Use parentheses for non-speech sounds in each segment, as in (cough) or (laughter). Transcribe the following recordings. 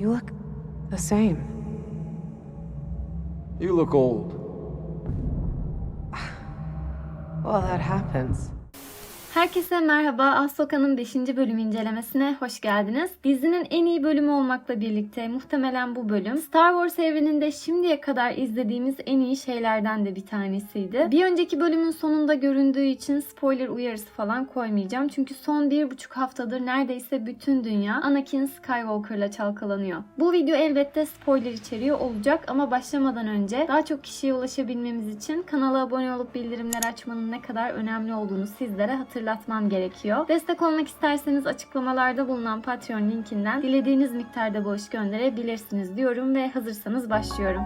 You look the same. You look old. (sighs) Well, that happens. Herkese merhaba. Ahsoka'nın 5. bölüm incelemesine hoş geldiniz. Dizinin en iyi bölümü olmakla birlikte muhtemelen bu bölüm Star Wars evreninde şimdiye kadar izlediğimiz en iyi şeylerden de bir tanesiydi. Bir önceki bölümün sonunda göründüğü için spoiler uyarısı falan koymayacağım. Çünkü son bir buçuk haftadır neredeyse bütün dünya Anakin Skywalker'la çalkalanıyor. Bu video elbette spoiler içeriyor olacak ama başlamadan önce daha çok kişiye ulaşabilmemiz için kanala abone olup bildirimler açmanın ne kadar önemli olduğunu sizlere hatırlatmam gerekiyor. Destek olmak isterseniz açıklamalarda bulunan Patreon linkinden dilediğiniz miktarda bağış gönderebilirsiniz diyorum ve hazırsanız başlıyorum.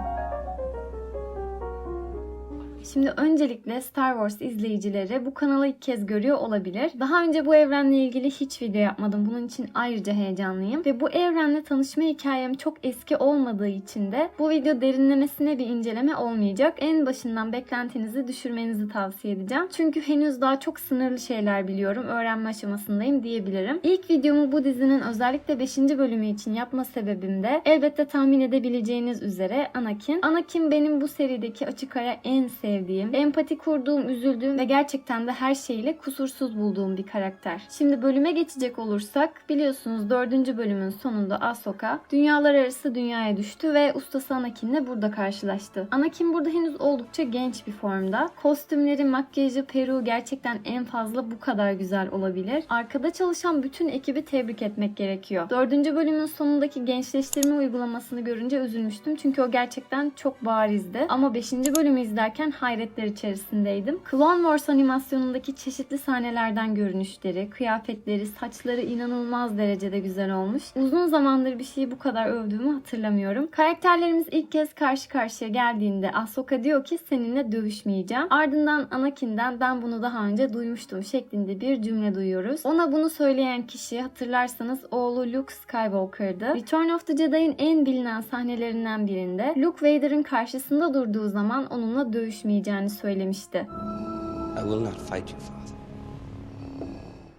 Şimdi öncelikle Star Wars izleyicileri bu kanalı ilk kez görüyor olabilir. Daha önce bu evrenle ilgili hiç video yapmadım. Bunun için ayrıca heyecanlıyım. Ve bu evrenle tanışma hikayem çok eski olmadığı için de bu video derinlemesine bir inceleme olmayacak. En başından beklentinizi düşürmenizi tavsiye edeceğim. Çünkü henüz daha çok sınırlı şeyler biliyorum. Öğrenme aşamasındayım diyebilirim. İlk videomu bu dizinin özellikle 5. bölümü için yapma sebebim de elbette tahmin edebileceğiniz üzere Anakin. Anakin benim bu serideki açık ara en sevdiğim, empati kurduğum, üzüldüğüm ve gerçekten de her şeyiyle kusursuz bulduğum bir karakter. Şimdi bölüme geçecek olursak biliyorsunuz 4. bölümün sonunda Ahsoka dünyalar arası dünyaya düştü ve ustası Anakin'le burada karşılaştı. Anakin burada henüz oldukça genç bir formda. Kostümleri, makyajı, peruğu gerçekten en fazla bu kadar güzel olabilir. Arkada çalışan bütün ekibi tebrik etmek gerekiyor. 4. bölümün sonundaki gençleştirme uygulamasını görünce üzülmüştüm. Çünkü o gerçekten çok barizdi. Ama 5. bölümü izlerken hayretler içerisindeydim. Clone Wars animasyonundaki çeşitli sahnelerden görünüşleri, kıyafetleri, saçları inanılmaz derecede güzel olmuş. Uzun zamandır bir şeyi bu kadar övdüğümü hatırlamıyorum. Karakterlerimiz ilk kez karşı karşıya geldiğinde Ahsoka diyor ki seninle dövüşmeyeceğim. Ardından Anakin'den ben bunu daha önce duymuştum şeklinde bir cümle duyuyoruz. Ona bunu söyleyen kişi hatırlarsanız oğlu Luke Skywalker'dı. Return of the Jedi'ın en bilinen sahnelerinden birinde Luke Vader'ın karşısında durduğu zaman onunla dövüşmeyeceğini söylemişti. I will not fight you, Father.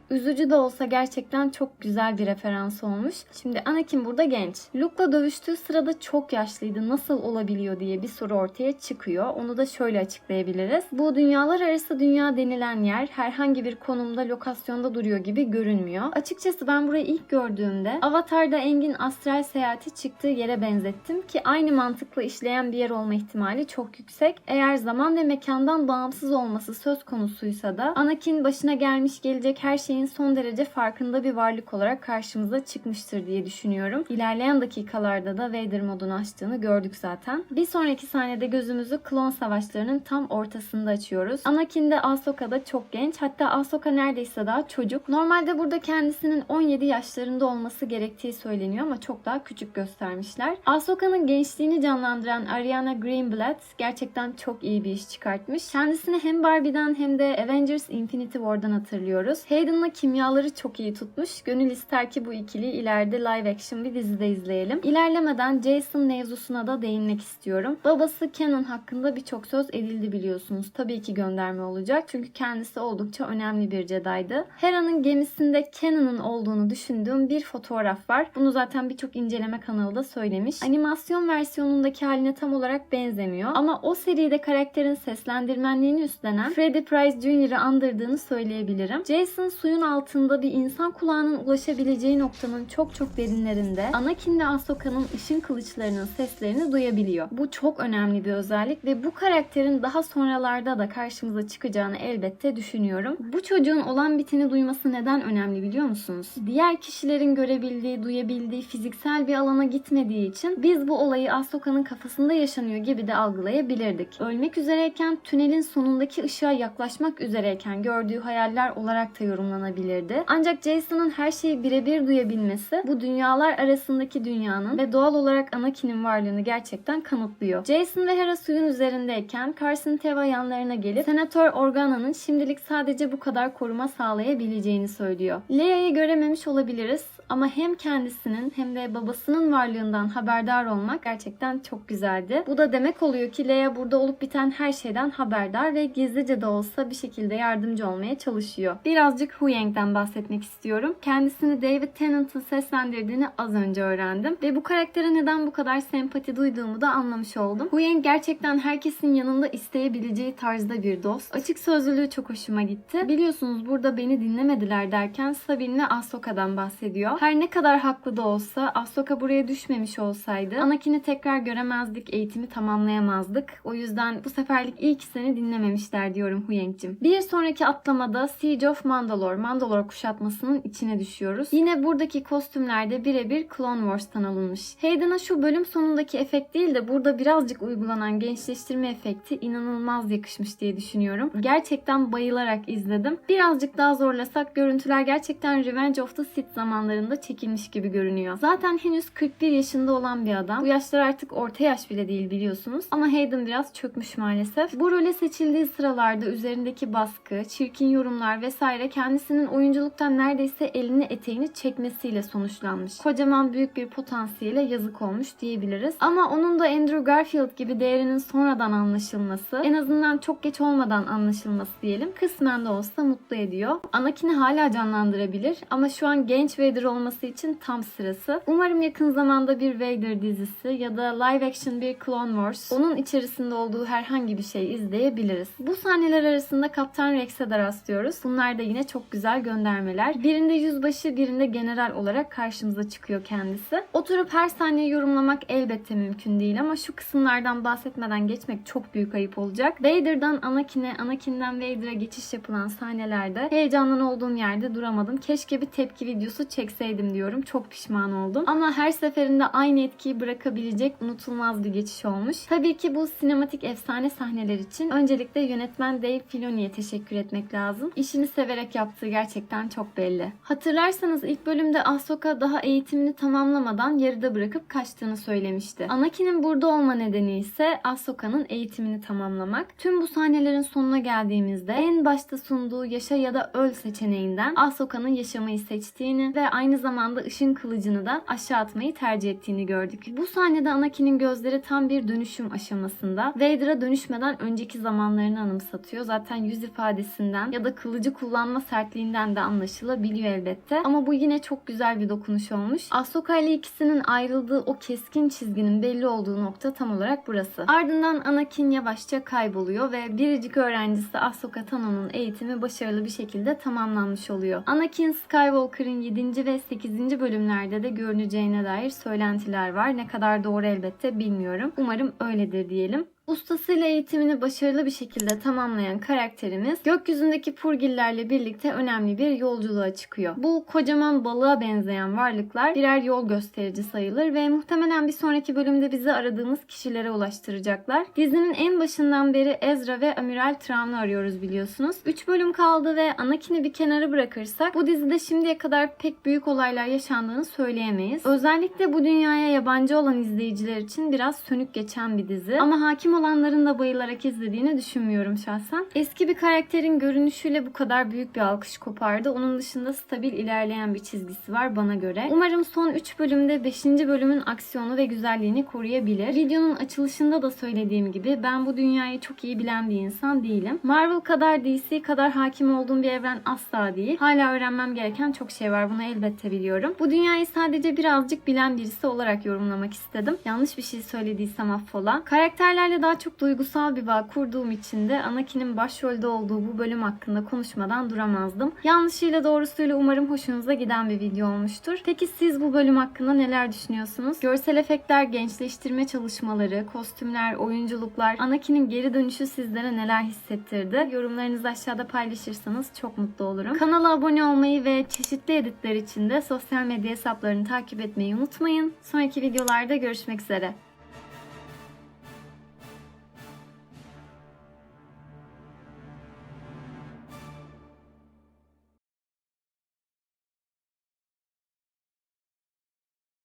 Üzücü de olsa gerçekten çok güzel bir referans olmuş. Şimdi Anakin burada genç. Luke'la dövüştüğü sırada çok yaşlıydı. Nasıl olabiliyor diye bir soru ortaya çıkıyor. Onu da şöyle açıklayabiliriz. Bu dünyalar arası dünya denilen yer herhangi bir konumda, lokasyonda duruyor gibi görünmüyor. Açıkçası ben burayı ilk gördüğümde Avatar'da Engin astral seyahati çıktığı yere benzettim ki aynı mantıkla işleyen bir yer olma ihtimali çok yüksek. Eğer zaman ve mekandan bağımsız olması söz konusuysa da Anakin başına gelmiş gelecek her şeyin son derece farkında bir varlık olarak karşımıza çıkmıştır diye düşünüyorum. İlerleyen dakikalarda da Vader modunu açtığını gördük zaten. Bir sonraki sahnede gözümüzü klon savaşlarının tam ortasında açıyoruz. Anakin de Ahsoka'da çok genç. Hatta Ahsoka neredeyse daha çocuk. Normalde burada kendisinin 17 yaşlarında olması gerektiği söyleniyor ama çok daha küçük göstermişler. Ahsoka'nın gençliğini canlandıran Ariana Greenblatt gerçekten çok iyi bir iş çıkartmış. Kendisini hem Barbie'den hem de Avengers Infinity War'dan hatırlıyoruz. Hayden'la kimyaları çok iyi tutmuş. Gönül ister ki bu ikili ileride live action bir dizide izleyelim. İlerlemeden Jason mevzusuna da değinmek istiyorum. Babası Kenan hakkında birçok söz edildi biliyorsunuz. Tabii ki gönderme olacak. Çünkü kendisi oldukça önemli bir Jedi'dı. Hera'nın gemisinde Kenan'ın olduğunu düşündüğüm bir fotoğraf var. Bunu zaten birçok inceleme kanalı da söylemiş. Animasyon versiyonundaki haline tam olarak benzemiyor. Ama o seride karakterin seslendirmenliğini üstlenen Freddie Prinze Jr.'ı andırdığını söyleyebilirim. Jason suyun altında bir insan kulağının ulaşabileceği noktanın çok çok derinlerinde Anakin ve Ahsoka'nın ışın kılıçlarının seslerini duyabiliyor. Bu çok önemli bir özellik ve bu karakterin daha sonralarda da karşımıza çıkacağını elbette düşünüyorum. Bu çocuğun olan bitini duyması neden önemli biliyor musunuz? Diğer kişilerin görebildiği, duyabildiği fiziksel bir alana gitmediği için biz bu olayı Ahsoka'nın kafasında yaşanıyor gibi de algılayabilirdik. Ölmek üzereyken tünelin sonundaki ışığa yaklaşmak üzereyken gördüğü hayaller olarak da yorumlanabilirdi. Ancak Jason'ın her şeyi birebir duyabilmesi bu dünyalar arasındaki dünyanın ve doğal olarak Anakin'in varlığını gerçekten kanıtlıyor. Jason ve Hera suyun üzerindeyken Carson Teva yanlarına gelip Senatör Organa'nın şimdilik sadece bu kadar koruma sağlayabileceğini söylüyor. Leia'yı görememiş olabiliriz Ama hem kendisinin hem de babasının varlığından haberdar olmak gerçekten çok güzeldi. Bu da demek oluyor ki Leia burada olup biten her şeyden haberdar ve gizlice de olsa bir şekilde yardımcı olmaya çalışıyor. Birazcık Huyang'den bahsetmek istiyorum. Kendisini David Tennant'ın seslendirdiğini az önce öğrendim. Ve bu karaktere neden bu kadar sempati duyduğumu da anlamış oldum. Huyang gerçekten herkesin yanında isteyebileceği tarzda bir dost. Açık sözlülüğü çok hoşuma gitti. Biliyorsunuz burada beni dinlemediler derken Sabine ve Ahsoka'dan bahsediyor. Her ne kadar haklı da olsa Ahsoka buraya düşmemiş olsaydı Anakin'i tekrar göremezdik, eğitimi tamamlayamazdık. O yüzden bu seferlik iyi ki seni dinlememişler diyorum Huyang'cim. Bir sonraki atlamada Siege of Mandalore, Mandalore kuşatmasının içine düşüyoruz. Yine buradaki kostümlerde birebir Clone Wars'tan alınmış. Hayden'a şu bölüm sonundaki efekt değil de burada birazcık uygulanan gençleştirme efekti inanılmaz yakışmış diye düşünüyorum. Gerçekten bayılarak izledim. Birazcık daha zorlasak görüntüler gerçekten Revenge of the Sith zamanlarında çekilmiş gibi görünüyor. Zaten henüz 41 yaşında olan bir adam. Bu yaşlar artık orta yaş bile değil biliyorsunuz. Ama Hayden biraz çökmüş maalesef. Bu role seçildiği sıralarda üzerindeki baskı, çirkin yorumlar vesaire kendisinin oyunculuktan neredeyse elini eteğini çekmesiyle sonuçlanmış. Kocaman büyük bir potansiyele yazık olmuş diyebiliriz. Ama onun da Andrew Garfield gibi değerinin sonradan anlaşılması, en azından çok geç olmadan anlaşılması diyelim, kısmen de olsa mutlu ediyor. Anakin'i hala canlandırabilir ama şu an genç Vader olması için tam sırası. Umarım yakın zamanda bir Vader dizisi ya da live action bir Clone Wars, onun içerisinde olduğu herhangi bir şey izleyebiliriz. Bu sahneler arasında Kaptan Rex'e de rastlıyoruz. Bunlar da yine çok güzel göndermeler. Birinde yüzbaşı, birinde general olarak karşımıza çıkıyor kendisi. Oturup her sahneyi yorumlamak elbette mümkün değil ama şu kısımlardan bahsetmeden geçmek çok büyük ayıp olacak. Vader'dan Anakin'e, Anakin'den Vader'a geçiş yapılan sahnelerde heyecandan olduğum yerde duramadım. Keşke bir tepki videosu çekseydim diyorum. Çok pişman oldum. Ama her seferinde aynı etkiyi bırakabilecek unutulmaz bir geçiş olmuş. Tabii ki bu sinematik efsane sahneler için öncelikle yönetmen Dave Filoni'ye teşekkür etmek lazım. İşini severek yaptığı gerçekten çok belli. Hatırlarsanız ilk bölümde Ahsoka daha eğitimini tamamlamadan yarıda bırakıp kaçtığını söylemişti. Anakin'in burada olma nedeni ise Ahsoka'nın eğitimini tamamlamak. Tüm bu sahnelerin sonuna geldiğimizde en başta sunduğu yaşa ya da öl seçeneğinden Ahsoka'nın yaşamayı seçtiğini ve aynı zamanda ışın kılıcını da aşağı atmayı tercih ettiğini gördük. Bu sahnede Anakin'in gözleri tam bir dönüşüm aşamasında. Vader'a dönüşmeden önceki zamanlarını anımsatıyor. Zaten yüz ifadesinden ya da kılıcı kullanma sertliğinden de anlaşılabiliyor elbette. Ama bu yine çok güzel bir dokunuş olmuş. Ahsoka ile ikisinin ayrıldığı o keskin çizginin belli olduğu nokta tam olarak burası. Ardından Anakin yavaşça kayboluyor ve biricik öğrencisi Ahsoka Tano'nun eğitimi başarılı bir şekilde tamamlanmış oluyor. Anakin Skywalker'ın 7. ve 8. bölümlerde de görüneceğine dair söylentiler var. Ne kadar doğru elbette bilmiyorum. Umarım öyledir diyelim. Ustasıyla eğitimini başarılı bir şekilde tamamlayan karakterimiz gökyüzündeki purgillerle birlikte önemli bir yolculuğa çıkıyor. Bu kocaman balığa benzeyen varlıklar birer yol gösterici sayılır ve muhtemelen bir sonraki bölümde bizi aradığımız kişilere ulaştıracaklar. Dizinin en başından beri Ezra ve Amiral Thrawn'u arıyoruz biliyorsunuz. 3 bölüm kaldı ve Anakin'i bir kenara bırakırsak bu dizide şimdiye kadar pek büyük olaylar yaşandığını söyleyemeyiz. Özellikle bu dünyaya yabancı olan izleyiciler için biraz sönük geçen bir dizi. Ama hakim olanların da bayılarak izlediğini düşünmüyorum şahsen. Eski bir karakterin görünüşüyle bu kadar büyük bir alkış kopardı. Onun dışında stabil ilerleyen bir çizgisi var bana göre. Umarım son 3 bölümde 5. bölümün aksiyonu ve güzelliğini koruyabilir. Videonun açılışında da söylediğim gibi ben bu dünyayı çok iyi bilen bir insan değilim. Marvel kadar DC kadar hakim olduğum bir evren asla değil. Hala öğrenmem gereken çok şey var. Bunu elbette biliyorum. Bu dünyayı sadece birazcık bilen birisi olarak yorumlamak istedim. Yanlış bir şey söylediysem affola. Karakterlerle daha çok duygusal bir bağ kurduğum için de Anakin'in başrolde olduğu bu bölüm hakkında konuşmadan duramazdım. Yanlışıyla doğrusuyla umarım hoşunuza giden bir video olmuştur. Peki siz bu bölüm hakkında neler düşünüyorsunuz? Görsel efektler, gençleştirme çalışmaları, kostümler, oyunculuklar, Anakin'in geri dönüşü sizlere neler hissettirdi? Yorumlarınızı aşağıda paylaşırsanız çok mutlu olurum. Kanala abone olmayı ve çeşitli editler için de sosyal medya hesaplarını takip etmeyi unutmayın. Sonraki videolarda görüşmek üzere.